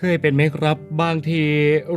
เคยเป็นไหมครับ บางที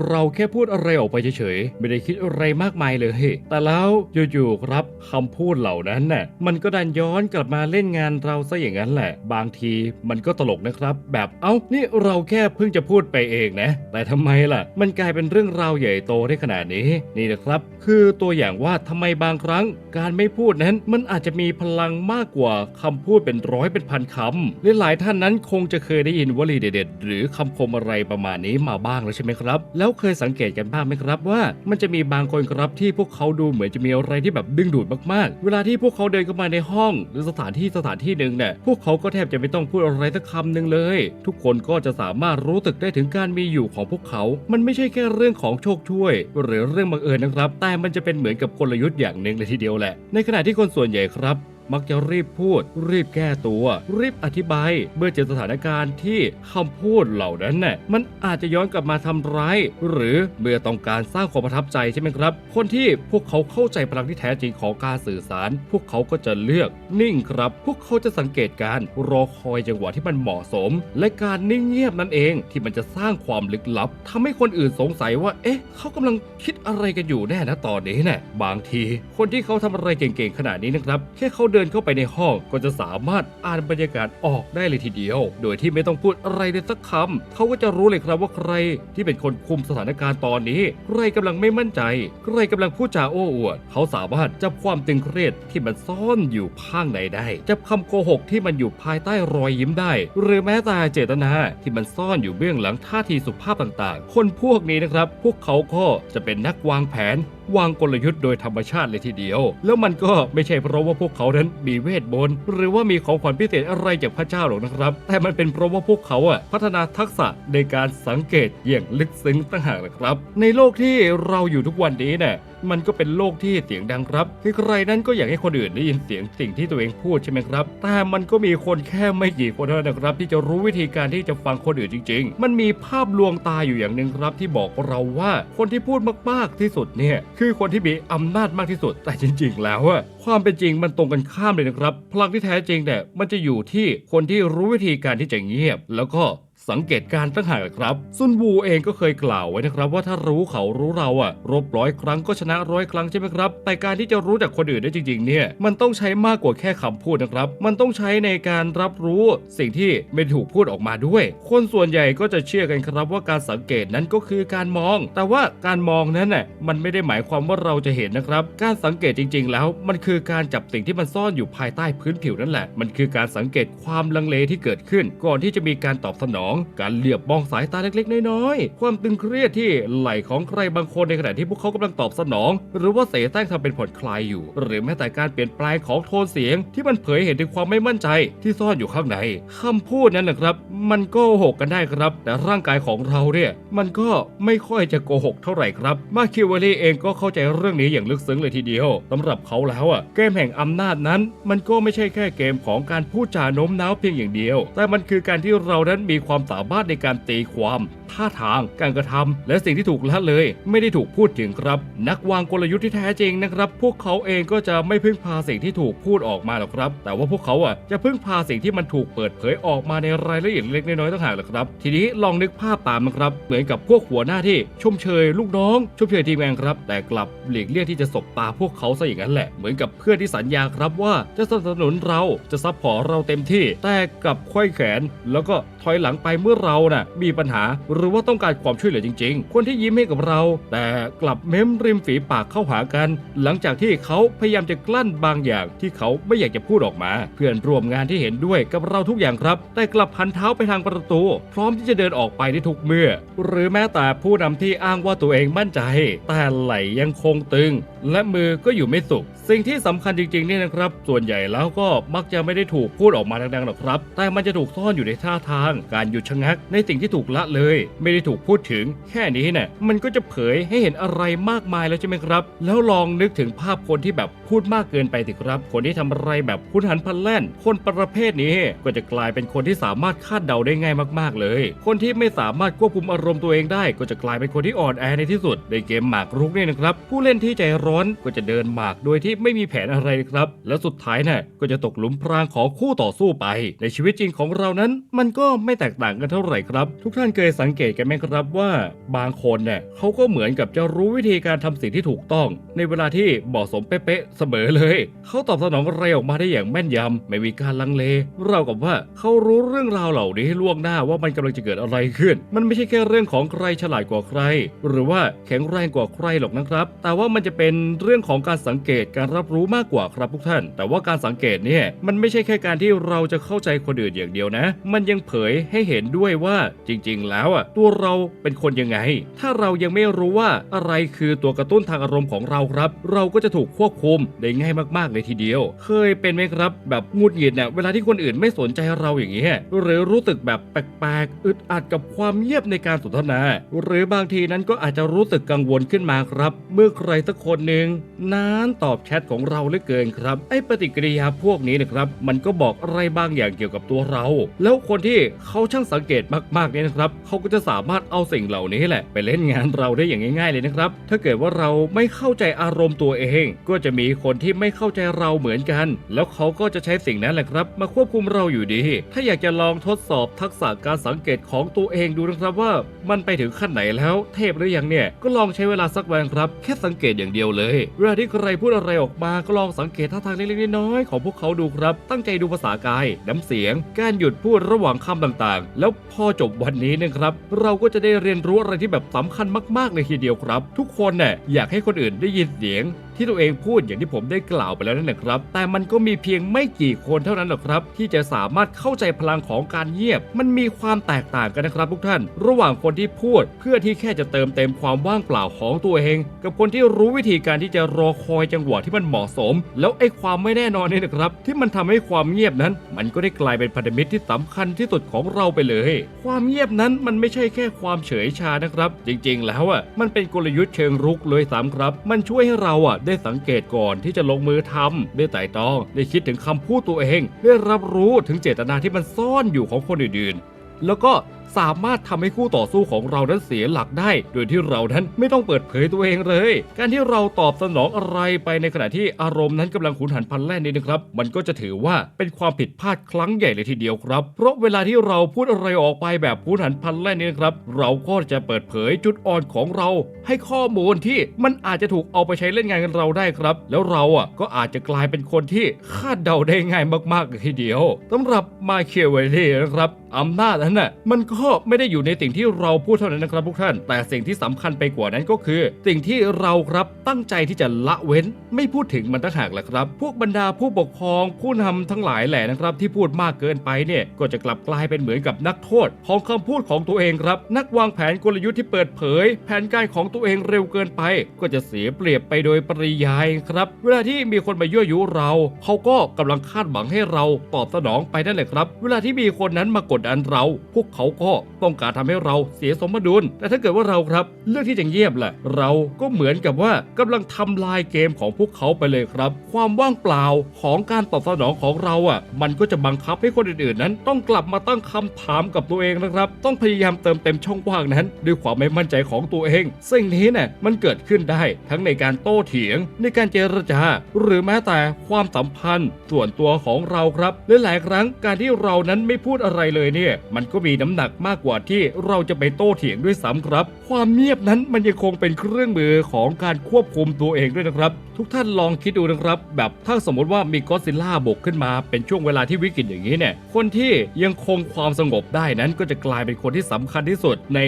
เราแค่พูดอะไรออกไปเฉยๆ ไม่ได้คิดอะไรมากมายเลย แต่แล้วอยู่ๆครับ คำพูดเหล่านั้นน่ะมันก็ดันย้อนกลับมาเล่นงานเราซะอย่างนั้นแหละ บางทีมันก็ตลกนะครับ แบบเอ้านี่เราแค่เพิ่งจะพูดไปเองนะ แต่ทำไมล่ะ มันกลายเป็นเรื่องราวใหญ่โตได้ขนาดนี้นี่นะครับ คือตัวอย่างว่าทำไมบางครั้ง การไม่พูดนั้นมันอาจจะมีพลังมากกว่าคำพูดเป็นร้อยเป็นพันคำและหลายท่านนั้นคงจะเคยได้ยินวลีเด็ดๆหรือคำคมอะไรประมาณนี้มาบ้างแล้วใช่ไหมครับ แล้วเคยสังเกตกันบ้างไหมครับว่า มันจะมีบางคนครับที่พวกเขาดูเหมือนจะมีอะไรที่แบบดึงดูดมาก เวลาที่พวกเขาเดินเข้ามาในห้อง หรือสถานที่สถานที่หนึ่งเนี่ยพวกเขาก็แทบจะไม่ต้องพูดอะไรสักคำหนึ่งเลย ทุกคนก็จะสามารถรู้สึกได้ถึงการมีอยู่ของพวกเขา มันไม่ใช่แค่เรื่องของโชคช่วย หรือเรื่องบังเอิญนะครับ แต่มันจะเป็นเหมือนกับกลยุทธ์อย่างหนึ่งเลยทีเดียวแหละ ในขณะที่คนส่วนใหญ่ครับ มักจะรีบพูด รีบแก้ตัว รีบอธิบาย เมื่อเจอสถานการณ์ที่คำพูดเหล่านั้นน่ะมันอาจจะย้อนกลับมาทำร้าย หรือเมื่อต้องการสร้างความประทับใจใช่ไหมครับ คนที่พวกเขาเข้าใจพลังที่แท้จริงของการสื่อสาร พวกเขาก็จะเลือก นิ่งครับ พวกเขาจะสังเกตการรอคอยจังหวะที่มันเหมาะสม และการนิ่งเงียบนั่นเองที่มันจะสร้างความลึกลับทำให้คนอื่นสงสัยว่า เอ๊ะ เขากำลังคิดอะไรกันอยู่แน่นะตอนนี้น่ะบางที คนที่เขาทำอะไรเก่งๆขนาดนี้นะครับแค่เขาเดินเข้าไปในห้องก็จะสามารถอ่านบรรยากาศออกได้เลยทีเดียว โดยที่ไม่ต้องพูดอะไรเลยสักคำเขาก็จะรู้เลยครับว่าใครที่เป็นคนคุมสถานการณ์ตอนนี้ ใครกำลังไม่มั่นใจ ใครกำลังพูดจาโอ้อวด เขาสามารถจับความตึงเครียดที่มันซ่อนอยู่ข้างในได้จับคำโกหกที่มันอยู่ภายใต้รอยยิ้มได้ หรือแม้แต่เจตนาที่มันซ่อนอยู่เบื้องหลังท่าทีสุภาพต่างๆ คนพวกนี้นะครับ พวกเขาก็จะเป็นนักวางแผน วางกลยุทธ์โดยธรรมชาติเลยทีเดียว แล้วมันก็ไม่ใช่เพราะว่าพวกเขานั้นมีเวทมนต์หรือว่ามีของขวัญพิเศษอะไรจากพระเจ้าหรอกนะครับ แต่มันเป็นเพราะว่าพวกเขาอะพัฒนาทักษะในการสังเกตอย่างลึกซึ้งต่างหากนะครับ ในโลกที่เราอยู่ทุกวันนี้เนี่ย มันก็เป็นโลกที่เสียงดังครับคือใครนั้นก็อยากให้คนอื่นได้ยินเสียงสิ่งที่ตัวเองพูดใช่ไหมครับ แต่มันก็มีคนแค่ไม่กี่คนเท่านั้นนะครับ ที่จะรู้วิธีการที่จะฟังคนอื่นจริง ๆ มันมีภาพลวงตาอยู่อย่างหนึ่งครับ ที่บอกเราว่าคนที่พูดมากๆที่สุดเนี่ยคือคนที่มีอำนาจมากที่สุด แต่จริง ๆ แล้วอะความเป็นจริงมันตรงกันข้ามเลยนะครับ พลังที่แท้จริงเนี่ยมันจะอยู่ที่คนที่รู้วิธีการที่จะเงียบ แล้วก็ สังเกตการตั้งหากครับ ซุนวูเองก็เคยกล่าวไว้นะครับ ว่าถ้ารู้เขารู้เราอะรบร้อยครั้งก็ชนะร้อยครั้งใช่ไหมครับ แต่การที่จะรู้จากคนอื่นได้จริงๆเนี่ยมันต้องใช้มากกว่าแค่คำพูดนะครับ มันต้องใช้ในการรับรู้สิ่งที่ไม่ถูกพูดออกมาด้วย คนส่วนใหญ่ก็จะเชื่อกันครับว่าการสังเกตนั้นก็คือการมอง แต่ว่าการมองนั้นน่ะมันไม่ได้หมายความว่าเราจะเห็นนะครับ การสังเกตจริง ๆ แล้ว มันคือการจับสิ่งที่มันซ่อนอยู่ภายใต้พื้นผิวนั่นแหละ มันคือการสังเกตความลังเลที่เกิดขึ้น ก่อนที่จะมีการตอบสนองการเหลียบมองสายตาเล็กๆ น้อยๆ ความตึงเครียดที่ไหลของใครบางคนในขณะที่พวกเขากำลังตอบสนอง หรือว่าเสแสร้งทำเป็นผ่อนคลายอยู่ หรือแม้แต่การเปลี่ยนแปลงของโทนเสียง ที่มันเผยเห็นถึงความไม่มั่นใจที่ซ่อนอยู่ข้างในคำพูดนั้นนะครับ มันก็โกหกกันได้ครับ แต่ร่างกายของเราเนี่ยมันก็ไม่ค่อยจะโกหกเท่าไหร่ครับมาคิวเวลลี่เองก็เข้าใจเรื่องนี้อย่างลึกซึ้งเลยทีเดียวสำหรับเขาแล้วอะเกมแห่งอำนาจนั้น มันก็ไม่ใช่แค่เกมของการพูดจาโน้มน้าวเพียงอย่างเดียว แต่มันคือการที่เรานั้นมีความสามารถในการตีความ ท่าทาง การกระทำและสิ่งที่ถูกละเลย ไม่ได้ถูกพูดถึงครับ นักวางกลยุทธ์ที่แท้จริงนะครับ พวกเขาเองก็จะไม่พึ่งพาสิ่งที่ถูกพูดออกมาหรอกครับ แต่ว่าพวกเขาอะจะพึ่งพาสิ่งที่มันถูกเปิดเผยออกมาในรายละเอียดเล็กน้อยต่างหากแหละครับ ทีนี้ลองนึกภาพตามนะครับเหมือนกับพวกหัวหน้าที่ชมเชยลูกน้องชมเชยทีมงานครับ แต่กลับหลีกเลี่ยงที่จะสบตาพวกเขาซะอย่างนั้นแหละเหมือนกับเพื่อนที่สัญญาครับว่าจะสนับสนุนเราจะซัพพอร์ตเราเต็มที่ แต่กลับควยแขน แล้วก็ถอยหลังไปเมื่อเราน่ะมีปัญหาหรือว่าต้องการความช่วยเหลือจริง ๆ คนที่ยิ้มให้กับเรา แต่กลับเม้มริมฝีปากเข้าหากัน หลังจากที่เขาพยายามจะกลั้นบางอย่างที่เขาไม่อยากจะพูดออกมา เพื่อนร่วมงานที่เห็นด้วยกับเราทุกอย่างครับ แต่กลับหันเท้าไปทางประตู พร้อมที่จะเดินออกไปได้ทุกเมื่อ หรือแม้แต่ผู้นำที่อ้างว่าตัวเองมั่นใจ แต่ไหลยังคงตึง และมือก็อยู่ไม่สุข สิ่งที่สำคัญจริงๆเนี่ยนะครับ ส่วนใหญ่แล้วก็มักจะไม่ได้ถูกพูดออกมาดังๆหรอกครับ แต่มันจะถูกซ่อนอยู่ในท่าทางการหยุดชะงักในสิ่งที่ถูกละเลย ไม่ได้ถูกพูดถึง แค่นี้เนี่ยมันก็จะเผยให้เห็นอะไรมากมายแล้วใช่ไหมครับ แล้วลองนึกถึงภาพคนที่แบบพูดมากเกินไปสิครับ คนที่ทำอะไรแบบพุนหันพันแล่น คนประเภทนี้ก็จะกลายเป็นคนที่สามารถคาดเดาได้ง่ายมากๆ เลย คนที่ไม่สามารถควบคุมอารมณ์ตัวเองได้ ก็จะกลายเป็นคนที่อ่อนแอในที่สุด ในเกมหมากรุกเนี่ยนะครับ ผู้เล่นที่ใจร้อนก็จะเดินหมากโดยที่ไม่มีแผนอะไรครับ แล้วสุดท้ายน่ะก็จะตกหลุมพรางของคู่ต่อสู้ไป ในชีวิตจริงของเรานั้น มันก็ไม่แตกต่างางกันเท่าไหร่ครับ ทุกท่านเคยสังเกตกันไหมครับว่าบางคนเนี่ยเขาก็เหมือนกับจะรู้วิธีการทำสิ่งที่ถูกต้อง ในเวลาที่เหมาะสมเป๊ะๆเสมอเลย เขาตอบสนองอะไรออกมาได้อย่างแม่นยำไม่มีการลังเล เรากับว่าเขารู้เรื่องราวเหล่านี้ล่วงหน้าว่ามันกำลังจะเกิดอะไรขึ้น มันไม่ใช่แค่เรื่องของใครฉลาดกว่าใคร หรือว่าแข็งแรงกว่าใครหรอกนะครับ แต่ว่ามันจะเป็นเรื่องของการสังเกตการรับรู้มากกว่าครับทุกท่าน แต่ว่าการสังเกตเนี่ยมันไม่ใช่แค่การที่เราจะเข้าใจคนอื่นอย่างเดียวนะ มันยังเผยให้เห็นด้วยว่าจริงๆ แล้วอะตัวเราเป็นคนยังไง ถ้าเรายังไม่รู้ว่าอะไรคือตัวกระตุ้นทางอารมณ์ของเราครับ เราก็จะถูกควบคุมได้ง่ายมากๆเลยทีเดียว เคยเป็นไหมครับ แบบงุดหงิดเนี่ยเวลาที่คนอื่นไม่สนใจเราอย่างเงี้ยหรือรู้สึกแบบแปลกๆอึดอัดกับความเงียบในการสนทนา หรือบางทีนั้นก็อาจจะรู้สึกกังวลขึ้นมาครับ เมื่อใครสักคนหนึ่งนานตอบแชทของเราเหลือเกินครับไอ้ปฏิกิริยาพวกนี้นะครับ มันก็บอกอะไรบางอย่างเกี่ยวกับตัวเรา แล้วคนที่เขาช่างสังเกตมากๆเนี่ยนะครับเขาก็จะสามารถเอาสิ่งเหล่านี้แหละ ไปเล่นงานเราได้อย่างง่าย ๆ เลยนะครับ ถ้าเกิดว่าเราไม่เข้าใจอารมณ์ตัวเอง ก็จะมีคนที่ไม่เข้าใจเราเหมือนกัน แล้วเขาก็จะใช้สิ่งนั้นแหละครับ มาควบคุมเราอยู่ดี ถ้าอยากจะลองทดสอบทักษะการสังเกตของตัวเองดูนะครับว่า มันไปถึงขั้นไหนแล้ว เทพหรือยังเนี่ยก็ลองใช้เวลาสักวันครับ แค่สังเกตอย่างเดียวเลยเวลาที่ใครพูดอะไรออกมาก็ลองสังเกตท่าทางเล็กๆน้อยๆของพวกเขาดูครับ ตั้งใจดูภาษากายน้ำเสียง การหยุดพูดระหว่างคำต่างๆแล้วพอจบวันนี้นะครับ เราก็จะได้เรียนรู้อะไรที่แบบสำคัญมากๆเลยทีเดียวครับ ทุกคนเนี่ยอยากให้คนอื่นได้ยินเสียง ที่ตัวเองพูดอย่างที่ผมได้กล่าวไปแล้วนั่นแหละครับ แต่มันก็มีเพียงไม่กี่คนเท่านั้นหรอกครับ ที่จะสามารถเข้าใจพลังของการเงียบ มันมีความแตกต่างกันนะครับทุกท่าน ระหว่างคนที่พูดเพื่อที่แค่จะเติมเต็มความว่างเปล่าของตัวเอง กับคนที่รู้วิธีการที่จะรอคอยจังหวะที่มันเหมาะสม แล้วไอ้ความไม่แน่นอนนี่นะครับ ที่มันทำให้ความเงียบนั้น มันก็ได้กลายเป็นพันธมิตรที่สำคัญที่สุดของเราไปเลย ความเงียบนั้นมันไม่ใช่แค่ความเฉยชานะครับ จริงๆ แล้วอะมันเป็นกลยุทธ์เชิงรุกเลยสามครับ มันช่วยให้เราอะได้สังเกตก่อนที่จะลงมือทำได้ไต่ตรอง ได้คิดถึงคำพูดตัวเอง ได้รับรู้ถึงเจตนาที่มันซ่อนอยู่ของคนอื่นๆ แล้วก็ สามารถทำให้คู่ต่อสู้ของเรานั้นเสียหลักได้ โดยที่เรานั้นไม่ต้องเปิดเผยตัวเองเลย การที่เราตอบสนองอะไรไปในขณะที่อารมณ์นั้นกำลังขุนหันพันแล่นนี่นะครับ มันก็จะถือว่าเป็นความผิดพลาดครั้งใหญ่เลยทีเดียวครับ เพราะเวลาที่เราพูดอะไรออกไปแบบขุนหันพันแล่นนี่นะครับ เราก็จะเปิดเผยจุดอ่อนของเรา ให้ข้อมูลที่มันอาจจะถูกเอาไปใช้เล่นงานกันเราได้ครับ แล้วเราอะก็อาจจะกลายเป็นคนที่คาดเดาได้ง่ายมากๆเลยทีเดียวสำหรับมาเคียวเวลลี่นะครับอำนาจนั้นน่ะมันก็ไม่ได้อยู่ในสิ่งที่เราพูดเท่านั้นนะครับทุกท่าน แต่สิ่งที่สำคัญไปกว่านั้นก็คือ สิ่งที่เราครับตั้งใจที่จะละเว้น ไม่พูดถึงมันตั้งหากแหละครับ พวกบรรดาผู้ปกครองผู้นำทั้งหลายแหละนะครับ ที่พูดมากเกินไปเนี่ยก็จะกลับกลายเป็นเหมือนกับนักโทษ ของคำพูดของตัวเองครับ นักวางแผนกลยุทธ์ที่เปิดเผย แผนการของตัวเองเร็วเกินไป ก็จะเสียเปรียบไปโดยปริยายครับ เวลาที่มีคนมายั่วยุเรา เขาก็กำลังคาดหวังให้เราตอบสนองไปนั่นแหละครับ เวลาที่มีคนนั้นมากดดันเรา พวกเขาก็ต้องการทำให้เราเสียสมดุล แต่ถ้าเกิดว่าเราครับเลือกที่จะเงียบแหละ เราก็เหมือนกับว่ากำลังทำลายเกมของพวกเขาไปเลยครับ ความว่างเปล่าของการตอบสนองของเราอะ มันก็จะบังคับให้คนอื่นๆ นั้น ต้องกลับมาตั้งคำถามกับตัวเองนะครับ ต้องพยายามเติมเต็มช่องว่างนั้น ด้วยความไม่มั่นใจของตัวเอง สิ่งนี้เนี่ยมันเกิดขึ้นได้ทั้งในการโต้เถียง ในการเจรจา หรือแม้แต่ความสัมพันธ์ ส่วนตัวของเราครับและหลายครั้งการที่เรานั้นไม่พูดอะไรเลยเนี่ย มันก็มีน้ำหนักมากกว่าที่เราจะไปโต้เถียงด้วยซ้ำครับ ความเงียบนั้นมันยังคงเป็นเครื่องมือของการควบคุมตัวเองด้วยนะครับ ทุกท่านลองคิดดูนะครับ แบบถ้าสมมติว่ามีก็อดซิลล่าบุกขึ้นมา เป็นช่วงเวลาที่วิกฤตอย่างนี้เนี่ยคนที่ยังคงความสงบได้นั้นก็จะกลายเป็นคนที่สำคัญที่สุดใน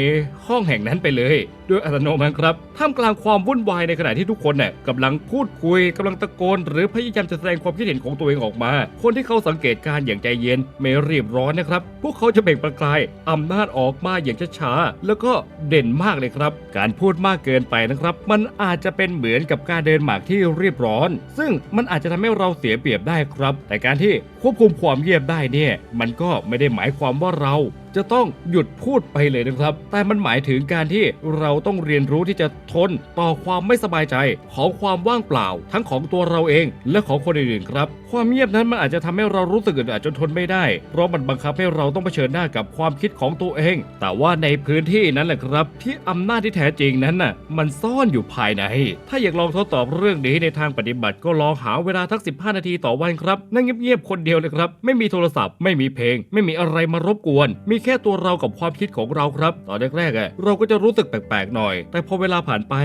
ห้องแห่งนั้นไปเลยโดยอัตโนมัติครับท่ามกลางความวุ่นวายในขณะที่ทุกคนเนี่ยกำลังพูดคุยกำลังตะโกน หรือพยายามจะแสดงความคิดเห็นของตัวเองออกมา คนที่เขาสังเกตการ์อย่างใจเย็นไม่รีบร้อนนะครับ พวกเขาจะเบ่งประกายอำนาจออกมาอย่างช้าๆแล้วก็เด่นมากเลยครับ การพูดมากเกินไปนะครับ มันอาจจะเป็นเหมือนกับการเดินหมากที่รีบร้อน ซึ่งมันอาจจะทำให้เราเสียเปรียบได้ครับ แต่การที่ ควบคุมความเงียบได้เนี่ย มันก็ไม่ได้หมายความว่าเราจะต้องหยุดพูดไปเลยนะครับ แต่มันหมายถึงการที่เราต้องเรียนรู้ที่จะทนต่อความไม่สบายใจของความว่างเปล่า ทั้งของตัวเราเองและของคนอื่นๆครับ ความเงียบนั้นมันอาจจะทำให้เรารู้สึกอึดอัดจนทนไม่ได้ เพราะมันบังคับให้เราต้องเผชิญหน้ากับความคิดของตัวเอง แต่ว่าในพื้นที่นั้นแหละครับ ที่อำนาจที่แท้จริงนั้นน่ะ มันซ่อนอยู่ภายใน ถ้าอยากลองทดสอบเรื่องนี้ในทางปฏิบัติก็ลองหาเวลาทัก 15 นาทีต่อวันครับนั่งเงียบๆคนเดียวยวเลยครับ ไม่มีโทรศัพท์ ไม่มีเพลง ไม่มีอะไรมารบกวน มีแค่ตัวเรากับความคิดของเราครับ ตอนแรกๆอะเราก็จะรู้สึกแปลกๆหน่อย แต่พอเวลาผ่านไป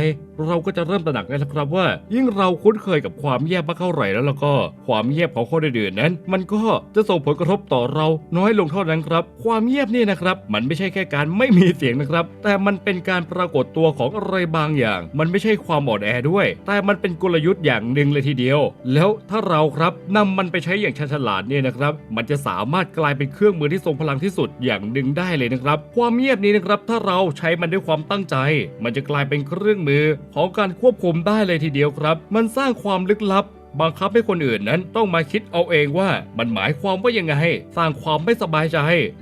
เราก็จะเริ่มตระหนักแล้วครับว่า ยิ่งเราคุ้นเคยกับความเงียบมากเท่าไหร่แล้วแล้วก็ ความเงียบของคนอื่นๆนั้น มันก็จะส่งผลกระทบต่อเราน้อยลงเท่านั้นครับ ความเงียบนี่นะครับ มันไม่ใช่แค่การไม่มีเสียงนะครับ แต่มันเป็นการปรากฏตัวของอะไรบางอย่าง มันไม่ใช่ความอ่อนแอด้วย แต่มันเป็นกลยุทธ์อย่างหนึ่งเลยทีเดียว แล้วถ้าเราครับนำมันไปใช้อย่างฉลาดเนี่ยนะครับมันจะสามารถกลายเป็นเครื่องมือที่ทรงพลังที่สุดอย่างหนึ่งได้เลยนะครับ ความเงียบนี้นะครับถ้าเราใช้มันด้วยความตั้งใจ มันจะกลายเป็นเครื่องมือของการควบคุมได้เลยทีเดียวครับ มันสร้างความลึกลับ บังคับให้คนอื่นนั้นต้องมาคิดเอาเองว่ามันหมายความว่ายังไง สร้างความไม่สบายใจ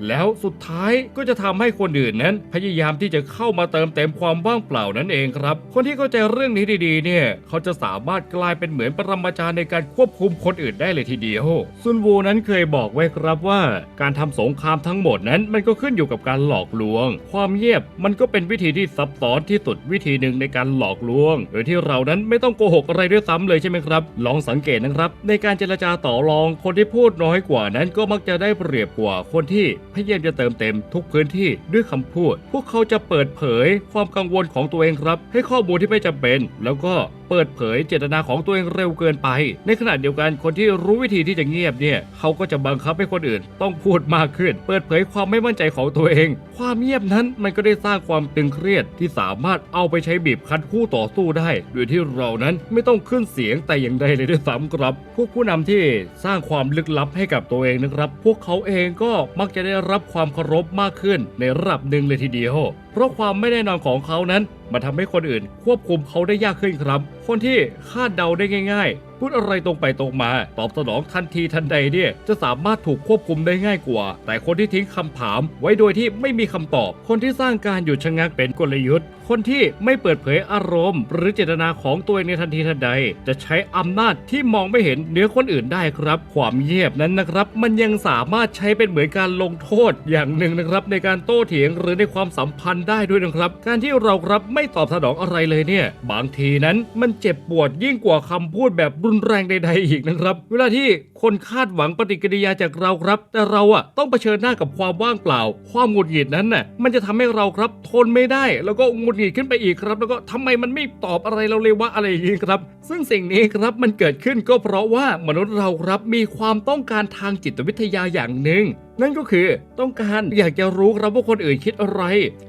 แล้วสุดท้ายก็จะทำให้คนอื่นนั้น พยายามที่จะเข้ามาเติมเต็มความว่างเปล่านั่นเองครับ คนที่เข้าใจเรื่องนี้ดีๆ เนี่ย เขาจะสามารถกลายเป็นเหมือนปรมาจารย์ในการควบคุมคนอื่นได้เลยทีเดียว ซุนวูนั้นเคยบอกไว้ครับว่า การทำสงครามทั้งหมดนั้นมันก็ขึ้นอยู่กับการหลอกลวง ความเงียบมันก็เป็นวิธีที่ซับซ้อนที่สุดวิธีหนึ่งในการหลอกลวง โดยที่เรานั้นไม่ต้องโกหกอะไรด้วยซ้ำเลยใช่ไหมครับ ลองสังเกตนะครับ ในการเจรจาต่อรองคนที่พูดน้อยกว่านั้นก็มักจะได้เปรียบกว่าคนที่พยายามจะเติมเต็มทุกพื้นที่ด้วยคำพูด พวกเขาจะเปิดเผยความกังวลของตัวเองครับ ให้ข้อมูลที่ไม่จำเป็น แล้วก็เปิดเผยเจตนาของตัวเองเร็วเกินไป ในขณะเดียวกันคนที่รู้วิธีที่จะเงียบเนี่ยเขาก็จะบังคับให้คนอื่น ต้องพูดมากขึ้น เปิดเผยความไม่มั่นใจของตัวเอง ความเงียบนั้นมันก็ได้สร้างความตึงเครียดที่สามารถเอาไปใช้บีบคั้นคู่ต่อสู้ได้ โดยที่เรานั้นไม่ต้องขึ้นเสียงแต่อย่างใดเลยด้วยซ้ำครับ พวกผู้นำที่สร้างความลึกลับให้กับตัวเองนะครับ พวกเขาเองก็มักจะได้รับความเคารพมากขึ้นในระดับหนึ่งเลยทีเดียว เพราะความไม่แน่นอนของเขานั้นมันทำให้คนอื่น ควบคุมเขาได้ยากขึ้นครับ คนที่คาดเดาได้ง่ายๆ พูดอะไรตรงไปตรงมา ตอบสนองทันทีทันใดเนี่ยจะสามารถถูกควบคุมได้ง่ายกว่า แต่คนที่ทิ้งคำถาม ไว้โดยที่ไม่มีคำตอบ คนที่สร้างการหยุดชะงักเป็นกลยุทธ์คนที่ไม่เปิดเผยอารมณ์ หรือเจตนาของตัวเองในทันทีทันใด จะใช้อำนาจที่มองไม่เห็นเหนือคนอื่นได้ครับ ความเงียบนั้นนะครับ มันยังสามารถใช้เป็นเหมือนการลงโทษอย่างหนึ่งนะครับ ในการโต้เถียงหรือในความสัมพันธ์ได้ด้วยนะครับ การที่เราครับไม่ตอบสนองอะไรเลยเนี่ย บางทีนั้นมันเจ็บปวดยิ่งกว่าคำพูดแบบรุนแรงใดๆอีกนะครับ เวลาที่คนคาดหวังปฏิกิริยาจากเราครับ แต่เราอะต้องเผชิญหน้ากับความว่างเปล่า ความหงุดหงิดนั้นน่ะมันจะทำให้เราครับ ทนไม่ได้ แล้วก็หงุดหงิดขึ้นไปอีกครับ แล้วก็ทำไมมันไม่ตอบอะไรเราเลยวะอะไรอย่างนี้ครับ ซึ่งสิ่งนี้ครับมันเกิดขึ้นก็เพราะว่ามนุษย์เราครับมีความต้องการทางจิตวิทยาอย่างหนึ่ง นั่นก็คือต้องการอยากจะรู้ครับว่าคนอื่นคิดอะไร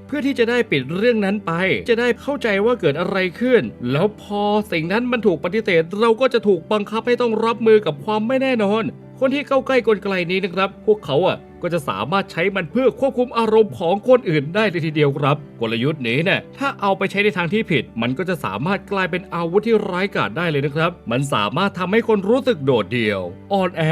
เพื่อที่จะได้ปิดเรื่องนั้นไป จะได้เข้าใจว่าเกิดอะไรขึ้น แล้วพอสิ่งนั้นมันถูกปฏิเสธ เราก็จะถูกบังคับให้ต้องรับมือกับความไม่แน่นอน คนที่เข้าใกล้กลไกนี้นะครับ พวกเขาอะ ก็จะสามารถใช้มันเพื่อควบคุมอารมณ์ของคนอื่นได้เลยทีเดียวครับ กลยุทธ์นี้เนี่ยถ้าเอาไปใช้ในทางที่ผิด มันก็จะสามารถกลายเป็นอาวุธที่ร้ายกาจได้เลยนะครับ มันสามารถทำให้คนรู้สึกโดดเดี่ยว อ่อนแอ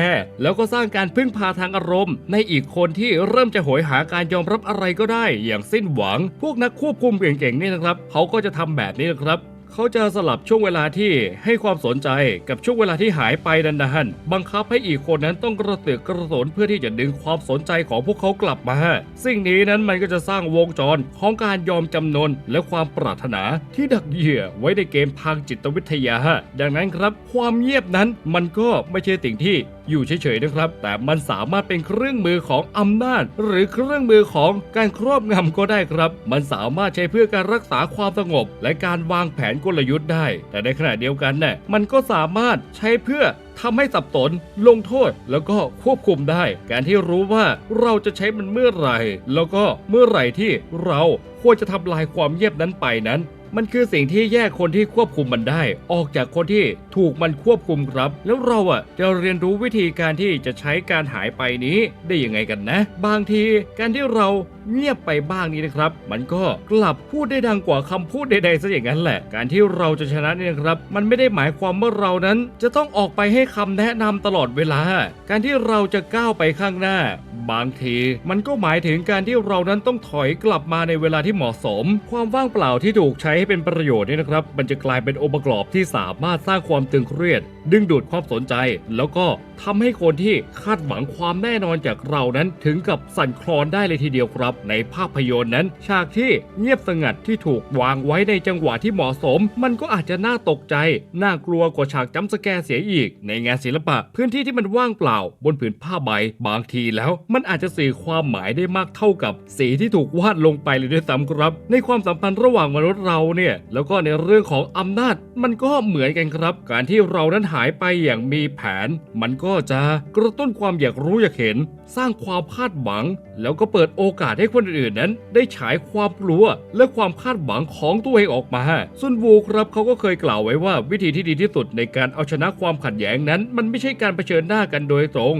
แล้วก็สร้างการพึ่งพาทางอารมณ์ ในอีกคนที่เริ่มจะโหยหาการยอมรับอะไรก็ได้ อย่างสิ้นหวัง พวกนักควบคุมเก่งๆนี่นะครับ เขาก็จะทำแบบนี้นะครับ เขาจะสลับช่วงเวลาที่ให้ความสนใจกับช่วงเวลาที่หายไปนานๆ บังคับให้อีกคนนั้นต้องกระเตือกกระสนเพื่อที่จะดึงความสนใจของพวกเขากลับมา สิ่งนี้นั้นมันก็จะสร้างวงจรของการยอมจำนนและความปรารถนาที่ดักเหยื่อไว้ในเกมทางจิตวิทยา ดังนั้นครับ ความเงียบนั้นมันก็ไม่ใช่สิ่งที่ อยู่เฉยๆนะครับ แต่มันสามารถเป็นเครื่องมือของอำนาจ หรือเครื่องมือของการครอบงำก็ได้ครับ มันสามารถใช้เพื่อการรักษาความสงบ และการวางแผนกลยุทธ์ได้ แต่ในขณะเดียวกันน่ะมันก็สามารถใช้เพื่อทำให้สับสนลงโทษแล้วก็ควบคุมได้ การที่รู้ว่าเราจะใช้มันเมื่อไหร่ แล้วก็เมื่อไหร่ที่เราควรจะทำลายความเงียบนั้นไปนั้น มันคือสิ่งที่แยกคนที่ควบคุมมันได้ ออกจากคนที่ถูกมันควบคุมครับ แล้วเราอะจะเรียนรู้วิธีการที่จะใช้การหายไปนี้ได้ยังไงกันนะ บางทีการที่เรา เงียบไปบ้างนี้นะครับ มันก็กลับพูดได้ดังกว่าคำพูดใดๆซะอย่างนั้นแหละ การที่เราจะชนะเนี่ยนะครับ มันไม่ได้หมายความว่าเรานั้น จะต้องออกไปให้คำแนะนำตลอดเวลา การที่เราจะก้าวไปข้างหน้า บางทีมันก็หมายถึงการที่เรานั้นต้องถอยกลับมาในเวลาที่เหมาะสม ความว่างเปล่าที่ถูกใช้ให้เป็นประโยชน์เนี่ยนะครับ มันจะกลายเป็นองค์ประกอบที่สามารถสร้างความตึงเครียด ดึงดูดความสนใจ แล้วก็ทำให้คนที่คาดหวังความแน่นอนจากเรานั้นถึงกับสั่นคลอนได้เลยทีเดียวครับในภาพยนตร์นั้น ฉากที่เงียบสงัดที่ถูกวางไว้ในจังหวะที่เหมาะสม มันก็อาจจะน่าตกใจ น่ากลัวกว่าฉากจัมป์สแกร์เสียอีก ในงานศิลปะ พื้นที่ที่มันว่างเปล่า บนผืนผ้าใบบางทีแล้ว มันอาจจะสื่อความหมายได้มากเท่ากับ สีที่ถูกวาดลงไปเลยด้วยซ้ำครับ ในความสัมพันธ์ระหว่างมนุษย์เราเนี่ย แล้วก็ในเรื่องของอำนาจ มันก็เหมือนกันครับ การที่เรานั้นหายไปอย่างมีแผน มันก็จะกระตุ้นความอยากรู้อยากเห็น สร้างความคาดหวัง แล้วก็เปิดโอกาสให้คนอื่นๆนั้น ได้ฉายความกลัว และความคาดหวังของตัวเองออกมาซุนวูครับเขาก็เคยกล่าวไว้ว่าวิธีที่ดีที่สุดในการเอาชนะความขัดแย้งนั้น มันไม่ใช่การเผชิญหน้ากันโดยตรง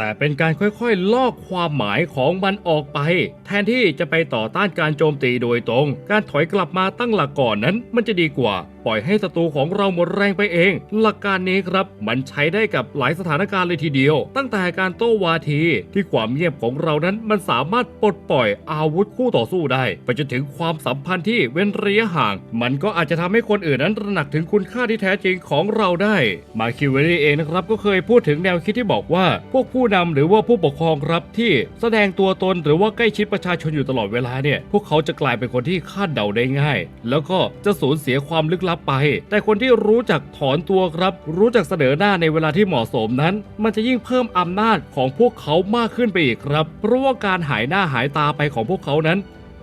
แต่เป็นการค่อยๆ ลอกความหมายของมันออกไป แทนที่จะไปต่อต้านการโจมตีโดยตรง การถอยกลับมาตั้งหลักก่อนนั้น มันจะดีกว่า ล่อยให้ศัตรูของเราหมดแรงไปเอง หลักการนี้ครับมันใช้ได้กับหลายสถานการณ์เลยทีเดียว ตั้งแต่การโต้วาที ที่ความเงียบของเรานั้นมันสามารถปลดปล่อยอาวุธคู่ต่อสู้ได้ ไปจนถึงความสัมพันธ์ที่เว้นระยะห่าง มันก็อาจจะทำให้คนอื่นนั้นตระหนักถึงคุณค่าที่แท้จริงของเราได้ มาคิวเวรีเองนะครับก็เคยพูดถึงแนวคิดที่บอกว่า พวกผู้นำหรือว่าผู้ปกครองครับที่แสดงตัวตนหรือว่าใกล้ชิดประชาชนอยู่ตลอดเวลาเนี่ยพวกเขาจะกลายเป็นคนที่คาดเดาได้ง่าย แล้วก็จะสูญเสียความลึกลับไป แต่คนที่รู้จักถอนตัวครับ รู้จักเสนอหน้าในเวลาที่เหมาะสมนั้น มันจะยิ่งเพิ่มอำนาจของพวกเขามากขึ้นไปอีกครับ เพราะว่าการหายหน้าหายตาไปของพวกเขานั้น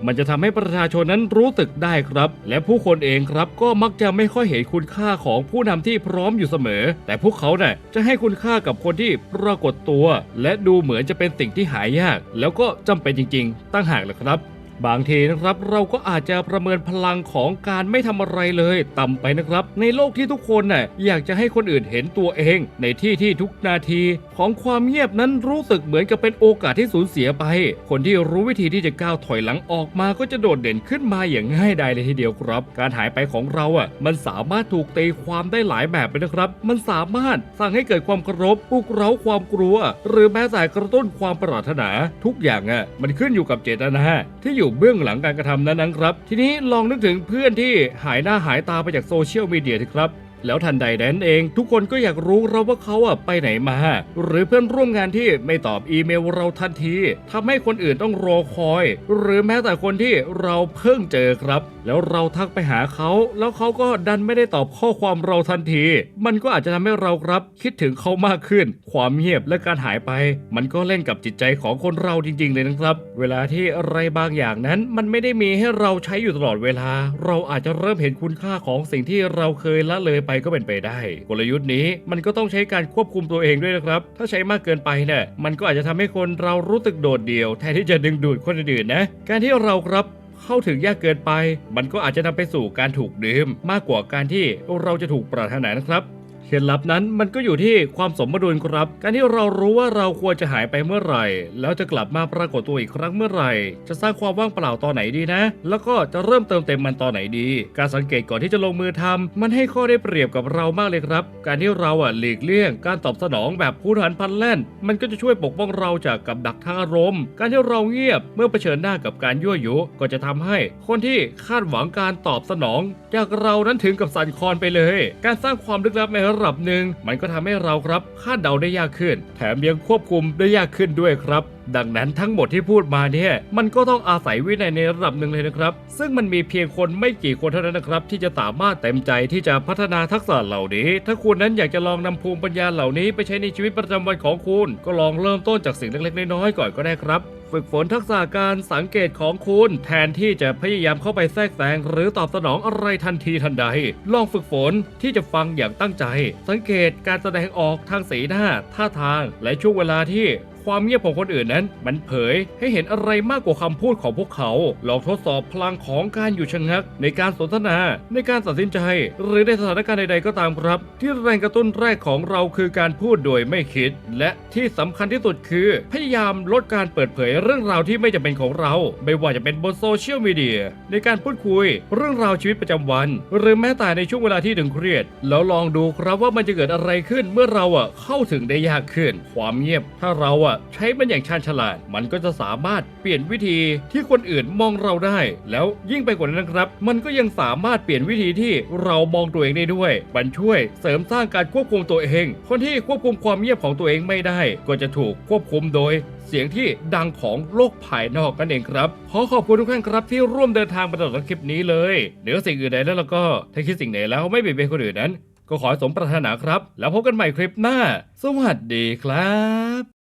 มันจะทำให้ประชาชนนั้นรู้สึกได้ครับ และผู้คนเองครับก็มักจะไม่ค่อยเห็นคุณค่าของผู้นำที่พร้อมอยู่เสมอ แต่พวกเขาเนี่ยจะให้คุณค่ากับคนที่ปรากฏตัว และดูเหมือนจะเป็นสิ่งที่หายาก แล้วก็จำเป็นจริง ๆ ตั้งหากแหละครับ บางทีนะครับเราก็อาจจะประเมินพลังของการไม่ทำอะไรเลยต่ำไปนะครับ ในโลกที่ทุกคนน่ะอยากจะให้คนอื่นเห็นตัวเอง ในที่ที่ทุกนาทีของความเงียบนั้นรู้สึกเหมือนกับเป็นโอกาสที่สูญเสียไป คนที่รู้วิธีที่จะก้าวถอยหลังออกมาก็จะโดดเด่นขึ้นมาอย่างง่ายดายเลยทีเดียวครับ การหายไปของเราอะมันสามารถถูกตีความได้หลายแบบเลยนะครับ มันสามารถสั่งให้เกิดความเคารพปลุกเร้าความกลัว หรือแม้แต่กระตุ้นความปรารถนา ทุกอย่างอะมันขึ้นอยู่กับเจตนาที่อยู่เบื้องหลังการกระทำนั้นนะครับ ทีนี้ลองนึกถึงเพื่อนที่หายหน้าหายตาไปจากโซเชียลมีเดียสิครับ แล้วทันใดนั้นเอง ทุกคนก็อยากรู้เราว่าเขาอะไปไหนมา หรือเพื่อนร่วมงานที่ไม่ตอบอีเมลเราทันทีทำให้คนอื่นต้องรอคอย หรือแม้แต่คนที่เราเพิ่งเจอครับ แล้วเราทักไปหาเขา แล้วเขาก็ดันไม่ได้ตอบข้อความเราทันที มันก็อาจจะทำให้เราครับ คิดถึงเขามากขึ้น ความเงียบและการหายไป มันก็เล่นกับจิตใจของคนเราจริง ๆ เลยนะครับ เวลาที่อะไรบางอย่างนั้นมันไม่ได้มีให้เราใช้อยู่ตลอดเวลา เราอาจจะเริ่มเห็นคุณค่าของสิ่งที่เราเคยละเลยไปก็เป็นไปได้ กลยุทธ์นี้มันก็ต้องใช้การควบคุมตัวเองด้วยนะครับ ถ้าใช้มากเกินไปเนี่ยมันก็อาจจะทำให้คนเรารู้สึกโดดเดี่ยวแทนที่จะดึงดูดคนอื่นนะ การที่เราครับเข้าถึงยากเกินไป มันก็อาจจะนำไปสู่การถูกดื่มมากกว่าการที่เราจะถูกปรารถนานะครับ เคล็ดลับนั้นมันก็อยู่ที่ความสมดุลครับ การที่เรารู้ว่าเราควรจะหายไปเมื่อไหร่ แล้วจะกลับมาปรากฏตัวอีกครั้งเมื่อไหร่ จะสร้างความว่างเปล่าตอนไหนดีนะ แล้วก็จะเริ่มเติมเต็มมันตอนไหนดี การสังเกตก่อนที่จะลงมือทำมันให้ข้อได้เปรียบกับเรามากเลยครับ การที่เราอะหลีกเลี่ยง การตอบสนองแบบผู้หันพันแล่น มันก็จะช่วยปกป้องเราจากกับดักทางอารมณ์ การที่เราเงียบเมื่อเผชิญหน้ากับการยั่วยุก็จะทำให้ คนที่คาดหวังการตอบสนอง จากเรานั้นถึงกับสั่นคลอนไปเลย การสร้างความลึกลับในระดับหนึ่งมันก็ทำให้เราครับคาดเดาได้ยากขึ้น แถมยังควบคุมได้ยากขึ้นด้วยครับ ดังนั้นทั้งหมดที่พูดมาเนี่ยมันก็ต้องอาศัยวินัยในระดับหนึ่งเลยนะครับ ซึ่งมันมีเพียงคนไม่กี่คนเท่านั้นนะครับ ที่จะสามารถเต็มใจที่จะพัฒนาทักษะเหล่านี้ ถ้าคุณนั้นอยากจะลองนำภูมิปัญญาเหล่านี้ไปใช้ในชีวิตประจำวันของคุณ ก็ลองเริ่มต้นจากสิ่งเล็กๆน้อยๆก่อนก็ได้ครับฝึกฝนทักษะการสังเกตของคุณ แทนที่จะพยายามเข้าไปแทรกแซงหรือตอบสนองอะไรทันทีทันใด ลองฝึกฝนที่จะฟังอย่างตั้งใจ สังเกตการแสดงออกทางสีหน้า ท่าทาง และช่วงเวลาที่ ความเงียบของคนอื่นนั้น มันเผยให้เห็นอะไรมากกว่าคำพูดของพวกเขา ลองทดสอบพลังของการอยู่ชะงัก ในการสนทนาในการตัดสินใจ หรือในสถานการณ์ใดๆก็ตามครับ ที่แรงกระตุ้นแรกของเราคือการพูดโดยไม่คิด และที่สำคัญที่สุดคือ พยายามลดการเปิดเผยเรื่องราวที่ไม่จำเป็นของเรา ไม่ว่าจะเป็นบนโซเชียลมีเดียในการพูดคุย เรื่องราวชีวิตประจำวัน หรือแม้แต่ในช่วงเวลาที่ถึงเครียด แล้วลองดูครับว่ามันจะเกิดอะไรขึ้นเมื่อเราอะเข้าถึงได้ยากขึ้น ความเงียบ ถ้าเราอะใช้มันอย่างชาญฉลาด มันก็จะสามารถเปลี่ยนวิธีที่คนอื่นมองเราได้ แล้วยิ่งไปกว่านั้นนะครับ มันก็ยังสามารถเปลี่ยนวิธีที่เรามองตัวเองได้ด้วย มันช่วยเสริมสร้างการควบคุมตัวเอง คนที่ควบคุมความเงียบของตัวเองไม่ได้ ก็จะถูกควบคุมโดยเสียงที่ดังของโลกภายนอกนั่นเองครับ ขอขอบคุณทุกท่านครับที่ร่วมเดินทางมาตลอดคลิปนี้เลยเหนือสิ่งอื่นใดแล้วแล้วก็ถ้าคิดสิ่งไหนแล้วไม่เบียดเบียนคนอื่นนั้น ก็ขอสมปรารถนาครับ แล้วพบกันใหม่คลิปหน้า สวัสดีครับ